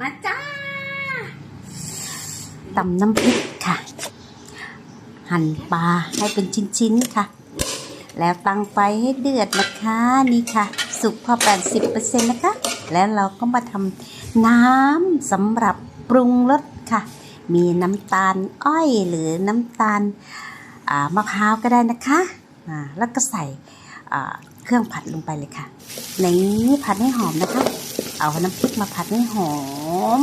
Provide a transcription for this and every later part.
มาจ้าตำน้ำพริกค่ะ หั่นปลาให้เป็นชิ้นๆค่ะ แล้วตั้งไฟให้เดือดนะคะนี่ค่ะ สุกพอ 80%นะคะ แล้วเราก็มาทำน้ำสำหรับปรุงรสค่ะ มีน้ำตาลอ้อยหรือน้ำตาลามะพร้าวก็ได้นะคะแล้วก็ใส่เครื่องผัดลงไปเลยค่ะในนี้ผัดให้หอมนะคะ เอาน้ำพริกมาผัดให้หอม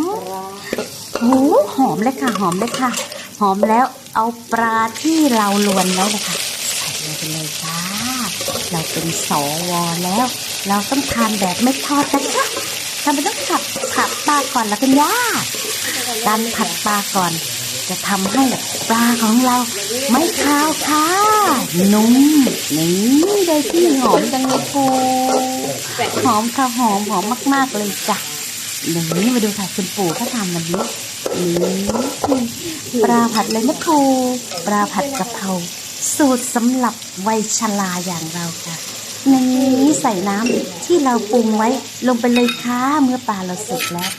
โอ้หอมเลยค่ะ หอมเลยค่ะ หอมแล้วเอาปลาที่เราลวนแล้วนะคะใส่ลงไปเลยค่ะเราเป็นสวแล้ว เราต้องทานแบบไม่ทอดนะคะทำไมต้องผัดผัดปลาก่อนล่ะคุณย่าการผัดปลาก่อน จะทำให้ ปลาของเราไม่คาวค่ะนุ่มนี่เลยที่หอมจังเลยปูหอมค่ะหอมหอมมาก ๆ เลยจ้ะนี้มาดูค่ะคุณปู่เขาทำวันนี้นี่ปลาผัดเลยนะครูปลาผัดกะเพราสูตรสำหรับวัยชราอย่างเราค่ะในนี้ใส่น้ำที่เราปรุงไว้ลงไปเลยค่ะเมื่อปลาเราสุกแล้ว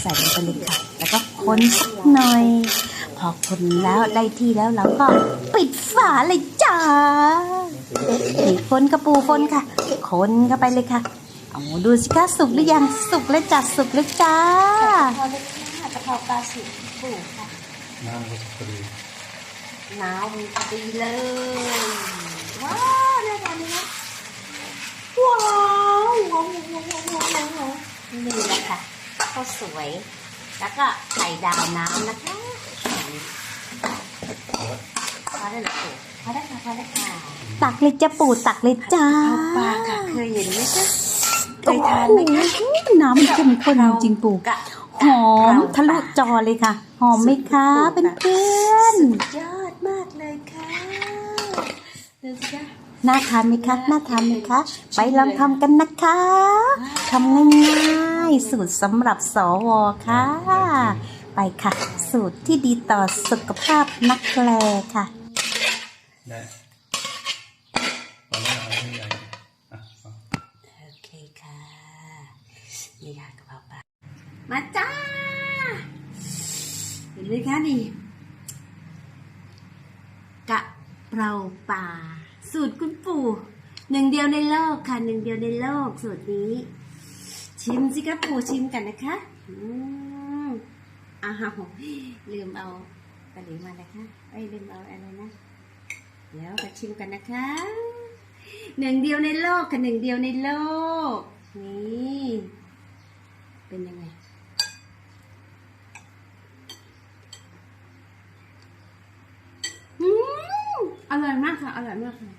ใส่ลงไปเลยค่ะ แล้วก็คนสักหน่อย พอคนแล้วได้ที่แล้วเราก็ปิดฝาเลยจ้าคนกระปูคนค่ะ คนเข้าไปเลยค่ะเอาดูสิคะสุกหรือยังสุกแล้วจัดสุกแล้วจ้าพอเลยค่ะกะเพราปลาสุกปูค่ะน้ำก็พอดีน้ำพอดีเลยว้าวน่าทานไหมคะว้าวว้าวว้าวว้าวว้าวว้าวนี่แหละค่ะข้าสวย แล้วก็ไข่ดาวน้ำนะคะ พอได้เหรอปู่พอได้ค่ะพอได้ค่ะตักเลยจ้าปู่ตักเลยจ้าข้าวปลาค่ะเคยเห็นไหมคะเคยทานไหมคะโอ้โหน้ำมันเข้มข้นจริงๆปู่กะหอมทะลุจอเลยค่ะ หอมไหมคะเป็นเพื่อนยอดมากเลยค่ะดูสิคะๆน่าทานไหมคะ น่าทานไหมคะ ไปลองทำกันนะคะทำง่ายๆ สูตรสำหรับสวค่ะ ไปค่ะ สูตรที่ดีต่อสุขภาพนักแลค่ะได้ตอนนี้เอาให้ใหญ่อะเอาโอเคค่ะนี่ค่ะกะเพราปลามาจ้า เห็นไหมคะนี่กะเพราปลาสูตรคุณปู่หนึ่งเดียวในโลกค่ะหนึ่งเดียวในโลกสูตรนี้ ชิมสิคะปู่ชิมกันนะคะ อ้าวลืมเอาตะหลิวมานะคะเอ้ลืมเอาอะไรนะเดี๋ยวมาชิมกันนะคะหนึ่งเดียวในโลกค่ะหนึ่งเดียวในโลก นี่เป็นยังไงอืมอร่อยมากค่ะ อร่อยมากค่ะ